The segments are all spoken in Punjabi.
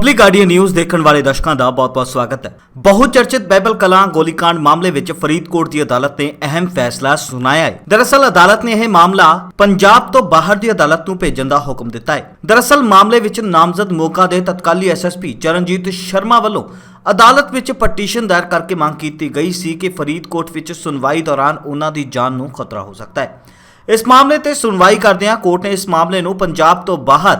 ਪਬਲਿਕ ਆਡੀਓ ਨਿਊਜ਼ ਦੇਖਣ ਵਾਲੇ ਦਰਸ਼ਕਾਂ ਦਾ ਬਹੁਤ-ਬਹੁਤ ਸਵਾਗਤ ਹੈ। ਬਹੁ ਚਰਚਿਤ ਬਾਈਬਲ ਕਲਾਂ ਗੋਲੀकांड ਮਾਮਲੇ ਵਿੱਚ ਫਰੀਦਕੋਟ ਦੀ ਅਦਾਲਤ ਨੇ ਅਹਿਮ ਫੈਸਲਾ ਸੁਣਾਇਆ ਹੈ। ਦਰਅਸਲ ਅਦਾਲਤ ਨੇ ਇਹ ਮਾਮਲਾ ਪੰਜਾਬ ਤੋਂ ਬਾਹਰ ਦੀ ਅਦਾਲਤ ਨੂੰ ਭੇਜਣ ਦਾ ਹੁਕਮ ਦਿੱਤਾ ਹੈ। ਦਰਅਸਲ ਮਾਮਲੇ ਵਿੱਚ ਨਾਮਜ਼ਦ ਮੋਗਾ ਦੇ ਤਤਕਾਲੀ ਐਸਐਸਪੀ ਚਰਨਜੀਤ ਸ਼ਰਮਾ ਵੱਲੋਂ ਅਦਾਲਤ ਵਿੱਚ ਪਟੀਸ਼ਨ ਦਾਇਰ ਕਰਕੇ ਮੰਗ ਕੀਤੀ ਗਈ ਸੀ ਕਿ ਫਰੀਦਕੋਟ ਵਿੱਚ ਸੁਣਵਾਈ ਦੌਰਾਨ ਉਹਨਾਂ ਦੀ ਜਾਨ ਨੂੰ ਖਤਰਾ ਹੋ ਸਕਦਾ ਹੈ। ਇਸ ਮਾਮਲੇ ਤੇ ਸੁਣਵਾਈ ਕਰਦਿਆਂ ਕੋਰਟ ਨੇ ਇਸ ਮਾਮਲੇ ਨੂੰ ਪੰਜਾਬ ਤੋਂ ਬਾਹਰ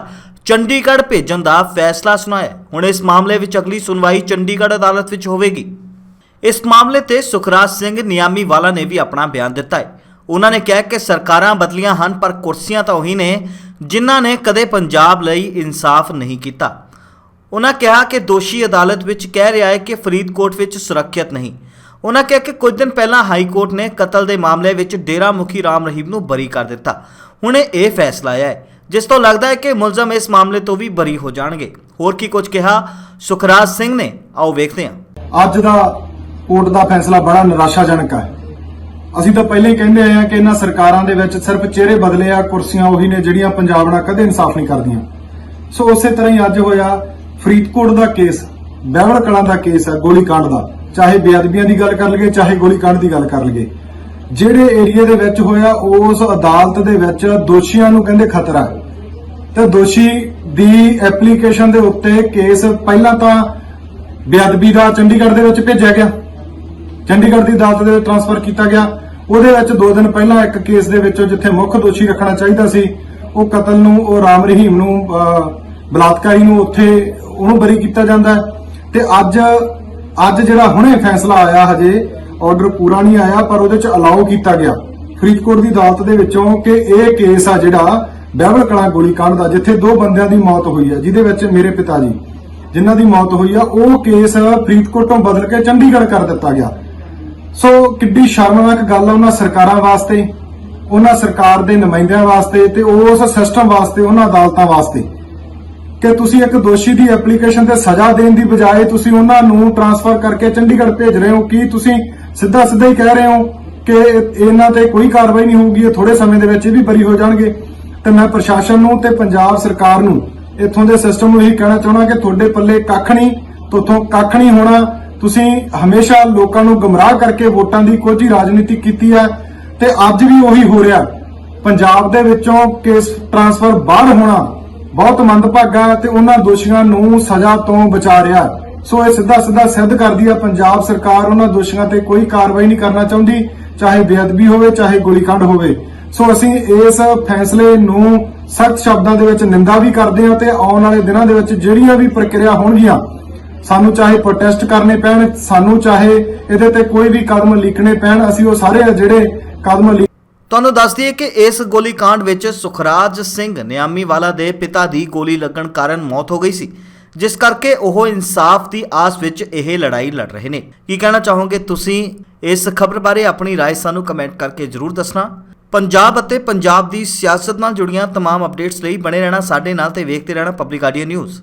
ਚੰਡੀਗੜ੍ਹ ਭੇਜਣ ਦਾ ਫੈਸਲਾ ਸੁਣਾਇਆ। ਹੁਣ ਇਸ ਮਾਮਲੇ ਵਿੱਚ ਅਗਲੀ ਸੁਣਵਾਈ ਚੰਡੀਗੜ੍ਹ ਅਦਾਲਤ ਵਿੱਚ ਹੋਵੇਗੀ। ਇਸ ਮਾਮਲੇ ਤੇ ਸੁਖਰਾਜ ਸਿੰਘ ਨਿਆਮੀ ਵਾਲਾ ਨੇ ਵੀ ਆਪਣਾ ਬਿਆਨ ਦਿੱਤਾ ਹੈ। ਉਹਨਾਂ ਨੇ ਕਿਹਾ ਕਿ ਸਰਕਾਰਾਂ ਬਦਲੀਆਂ ਹਨ, ਪਰ ਕੁਰਸੀਆਂ ਤਾਂ ਉਹੀ ਨੇ ਜਿਨ੍ਹਾਂ ਨੇ ਕਦੇ ਪੰਜਾਬ ਲਈ ਇਨਸਾਫ ਨਹੀਂ ਕੀਤਾ। ਉਹਨਾਂ ਕਿਹਾ ਕਿ ਦੋਸ਼ੀ ਅਦਾਲਤ ਵਿੱਚ ਕਹਿ ਰਿਹਾ ਹੈ ਕਿ ਫਰੀਦਕੋਟ ਵਿੱਚ ਸੁਰੱਖਿਅਤ ਨਹੀਂ। ਉਹਨਾਂ ਕਿਹਾ ਕਿ ਕੁਝ ਦਿਨ ਪਹਿਲਾਂ ਹਾਈ ਕੋਰਟ ਨੇ ਕਤਲ ਦੇ ਮਾਮਲੇ ਵਿੱਚ ਡੇਰਾ ਮੁਖੀ ਰਾਮ ਰਹੀਮ ਨੂੰ ਬਰੀ ਕਰ ਦਿੱਤਾ। ਹੁਣ ਇਹ ਫੈਸਲਾ ਆਇਆ ਹੈ। ਜਿਸ ਤੋਂ ਲੱਗਦਾ ਹੈ ਕਿ ਮੁਲਜ਼ਮ ਇਸ ਮਾਮਲੇ ਤੋਂ ਵੀ ਬਰੀ ਹੋ ਜਾਣਗੇ। ਹੋਰ ਕੀ ਕੁਝ ਕਿਹਾ? ਸੁਖਰਾਜ ਸਿੰਘ ਨੇ। ਆਓ ਵੇਖਦੇ ਹਾਂ। ਅੱਜ ਦਾ ਕੋਰਟ ਦਾ ਫੈਸਲਾ ਬੜਾ ਨਿਰਾਸ਼ਾਜਨਕ ਹੈ। ਅਸੀਂ ਤਾਂ ਪਹਿਲਾਂ ਹੀ ਕਹਿੰਦੇ ਆਏ ਆ ਕਿ ਇਹਨਾਂ ਸਰਕਾਰਾਂ ਦੇ ਵਿੱਚ ਸਿਰਫ ਚਿਹਰੇ ਬਦਲੇ ਆ, ਕੁਰਸੀਆਂ ਉਹੀ ਨੇ ਜਿਹੜੀਆਂ ਪੰਜਾਬ ਨਾਲ ਕਦੇ ਇਨਸਾਫ ਨਹੀਂ ਕਰਦੀਆਂ। ਸੋ ਉਸੇ ਤਰ੍ਹਾਂ ਹੀ ਅੱਜ ਹੋਇਆ, ਫਰੀਦਕੋਟ ਦਾ ਕੇਸ ਬਹਿਵਲ ਕਲਾਂ ਦਾ ਕੇਸ ਹੈ ਗੋਲੀ ਕਾਂਡ ਦਾ। ਚਾਹੇ ਬੇਅਦਬੀਆਂ ਦੀ ਗੱਲ ਕਰ ਲਈਏ, ਚਾਹੇ ਗੋਲੀ ਕਾਂਡ ਦੀ ਗੱਲ ਕਰ ਲਈਏ। ਜਿਹੜੇ ਏਰੀਆ ਦੇ ਵਿੱਚ ਹੋਇਆ, ਉਸ ਅਦਾਲਤ ਦੇ ਵਿੱਚ ਦੋਸ਼ੀਆਂ ਨੂੰ ਕਹਿੰਦੇ ਖਤਰਾ ਤੇ ਦੋਸ਼ੀ ਦੀ ਐਪਲੀਕੇਸ਼ਨ ਦੇ ਉੱਤੇ ਕੇਸ ਪਹਿਲਾਂ ਤਾਂ ਬੇਅਦਬੀ ਦਾ ਚੰਡੀਗੜ੍ਹ ਦੇ ਵਿੱਚ ਭੇਜਿਆ ਗਿਆ। ਚੰਡੀਗੜ੍ਹ ਦੀ ਅਦਾਲਤ ਦੇ ਵਿੱਚ ਟ੍ਰਾਂਸਫਰ ਕੀਤਾ ਗਿਆ। ਉਹਦੇ ਵਿੱਚ 2 ਦਿਨ ਪਹਿਲਾਂ ਇੱਕ ਕੇਸ ਦੇ ਵਿੱਚੋਂ ਜਿੱਥੇ ਮੁੱਖ ਦੋਸ਼ੀ ਰੱਖਣਾ ਚਾਹੀਦਾ ਸੀ, ਉਹ ਕਤਲ ਨੂੰ, ਉਹ ਰਾਮ ਰਹੀਮ ਨੂੰ ਬਲਾਤਕਾਰੀ ਨੂੰ ਉੱਥੇ ਉਹਨੂੰ ਬਰੀ ਕੀਤਾ ਜਾਂਦਾ ਹੈ। ਤੇ ਅੱਜ ਅੱਜ ਜਿਹੜਾ ਹੁਣੇ ਫੈਸਲਾ ਆਇਆ ਹਜੇ ਆਰਡਰ ਪੂਰਾ ਨਹੀਂ ਆਇਆ, ਪਰ ਉਹਦੇ ਚ ਅਲਾਉ ਕੀਤਾ ਗਿਆ। ਫਰੀਦਕੋਟ ਦੀ ਅਦਾਲਤ ਦੇ ਵਿੱਚੋਂ ਕਿ ਇਹ ਕੇਸ ਆ ਜਿਹੜਾ ਬਹਿਬਲ ਕਲਾਂ ਗੋਲੀकांड ਦਾ, ਜਿੱਥੇ ਦੋ ਬੰਦਿਆਂ ਦੀ ਮੌਤ ਹੋਈ ਹੈ ਜਿਹਦੇ ਵਿੱਚ ਮੇਰੇ ਪਿਤਾ ਜੀ, ਜਿਨ੍ਹਾਂ ਦੀ ਮੌਤ ਹੋਈ ਆ, ਉਹ ਕੇਸ ਫਰੀਦਕੋਟ ਤੋਂ ਬਦਲ ਕੇ ਚੰਡੀਗੜ੍ਹ ਕਰ ਦਿੱਤਾ ਗਿਆ। ਸੋ ਕਿੱਡੀ ਸ਼ਰਮਨਾਕ ਗੱਲ ਆ ਉਹਨਾਂ ਸਰਕਾਰਾਂ ਵਾਸਤੇ, ਉਹਨਾਂ ਸਰਕਾਰ ਦੇ ਨੁਮਾਇੰਦਿਆਂ ਵਾਸਤੇ ਤੇ ਉਸ ਸਿਸਟਮ ਵਾਸਤੇ, ਉਹਨਾਂ ਅਦਾਲਤਾਂ ਵਾਸਤੇ। ਕਿ ਤੁਸੀਂ ਇੱਕ ਦੋਸ਼ੀ ਦੀ ਐਪਲੀਕੇਸ਼ਨ ਤੇ ਸਜ਼ਾ ਦੇਣ ਦੀ ਬਜਾਏ ਤੁਸੀਂ ਉਹਨਾਂ ਨੂੰ ਟਰਾਂਸਫਰ ਕਰਕੇ ਚੰਡੀਗੜ੍ਹ ਭੇਜ ਰਹੇ ਹੋ, ਕੀ ਤੁਸੀਂ ਸਿੱਧਾ ਸਿੱਧਾ ਹੀ ਕਹਿ ਰਹੇ ਹੋ ਕਿ ਇਹਨਾਂ ਤੇ ਕੋਈ ਕਾਰਵਾਈ ਨਹੀਂ ਹੋਊਗੀ, ਇਹ ਥੋੜੇ ਸਮੇਂ ਦੇ ਵਿੱਚ ਇਹ ਵੀ ਬਰੀ ਹੋ ਜਾਣਗੇ। ਤੇ ਮੈਂ ਪ੍ਰਸ਼ਾਸਨ ਨੂੰ ਤੇ ਪੰਜਾਬ ਸਰਕਾਰ ਨੂੰ ਇੱਥੋਂ ਦੇ ਸਿਸਟਮ ਨੂੰ ਇਹੀ ਕਹਿਣਾ ਚਾਹੁੰਦਾ ਕਿ ਤੁਹਾਡੇ ਪੱਲੇ ਕੱਖ ਨਹੀਂ ਤੋਥੋਂ ਕੱਖ ਨਹੀਂ ਹੋਣਾ। ਤੁਸੀਂ ਹਮੇਸ਼ਾ ਲੋਕਾਂ ਨੂੰ ਗਮਰਾਹ ਕਰਕੇ ਵੋਟਾਂ ਦੀ ਕੋਈ ਰਾਜਨੀਤੀ ਕੀਤੀ ਹੈ ਤੇ ਅੱਜ ਵੀ ਉਹੀ ਹੋ ਰਿਹਾ। ਪੰਜਾਬ ਦੇ ਵਿੱਚੋਂ ਕੇਸ ਟ੍ਰਾਂਸਫਰ ਬਾਹਰ ਹੋਣਾ ਬਹੁਤ ਮੰਦਭਾਗਾ ਹੈ ਤੇ ਉਹਨਾਂ ਦੋਸ਼ੀਆਂ ਨੂੰ ਸਜ਼ਾ ਤੋਂ ਬਚਾ ਰਿਹਾ ਸੋ ਇਹ ਸਿੱਧਾ ਸਿੱਧਾ ਸਿੱਧ ਕਰਦੀ ਆ ਪੰਜਾਬ ਸਰਕਾਰ, ਉਹਨਾਂ ਦੋਸ਼ੀਆਂ ਤੇ ਕੋਈ ਕਾਰਵਾਈ ਨਹੀਂ ਕਰਨਾ ਚਾਹੁੰਦੀ, ਚਾਹੇ ਬੇਅਦਬੀ ਹੋਵੇ, ਚਾਹੇ ਗੋਲੀकांड ਹੋਵੇ। ਸੋ ਅਸੀਂ ਇਸ ਫੈਸਲੇ ਨੂੰ ਸਖਤ ਸ਼ਬਦਾਂ ਦੇ ਵਿੱਚ ਨਿੰਦਾ ਵੀ ਕਰਦੇ ਹਾਂ ਤੇ ਆਉਣ ਵਾਲੇ ਦਿਨਾਂ ਦੇ ਵਿੱਚ ਜਿਹੜੀਆਂ ਵੀ ਪ੍ਰਕਿਰਿਆ ਹੋਣਗੀਆਂ, ਸਾਨੂੰ ਚਾਹੇ ਪ੍ਰੋਟੈਸਟ ਕਰਨੇ ਪੈਣ, ਸਾਨੂੰ ਚਾਹੇ ਇਹਦੇ ਤੇ ਕੋਈ ਵੀ ਕਦਮ ਲਿਖਣੇ ਪੈਣ, ਅਸੀਂ ਉਹ ਸਾਰੇ ਜਿਹੜੇ ਕਦਮ ਤੁਹਾਨੂੰ ਦੱਸ ਦਈਏ ਕਿ ਇਸ ਗੋਲੀकांड ਵਿੱਚ ਸੁਖਰਾਜ ਸਿੰਘ ਨਿਆਮੀ ਵਾਲਾ ਦੇ ਪਿਤਾ ਦੀ ਗੋਲੀ ਲੱਗਣ ਕਾਰਨ ਮੌਤ ਹੋ ਗਈ ਸੀ। ਜਿਸ ਕਰਕੇ ਉਹ ਇਨਸਾਫ ਦੀ ਆਸ ਵਿੱਚ ਇਹ ਲੜਾਈ ਲੜ ਰਹੇ ਨੇ ਕੀ ਕਹਿਣਾ ਚਾਹੋਗੇ ਤੁਸੀਂ ਇਸ ਖਬਰ ਬਾਰੇ ਆਪਣੀ رائے ਸਾਨੂੰ ਕਮੈਂਟ ਕਰਕੇ ਜਰੂਰ ਦੱਸਣਾ ਪੰਜਾਬ ਅਤੇ ਪੰਜਾਬ ਦੀ ਸਿਆਸਤ ਨਾਲ ਜੁੜੀਆਂ तमाम ਅਪਡੇਟਸ ਲਈ ਬਣੇ ਰਹਿਣਾ ਸਾਡੇ ਨਾਲ ਤੇ ਵੇਖਦੇ ਰਹਿਣਾ ਪਬਲਿਕ ਆਡੀਓ ਨਿਊਜ਼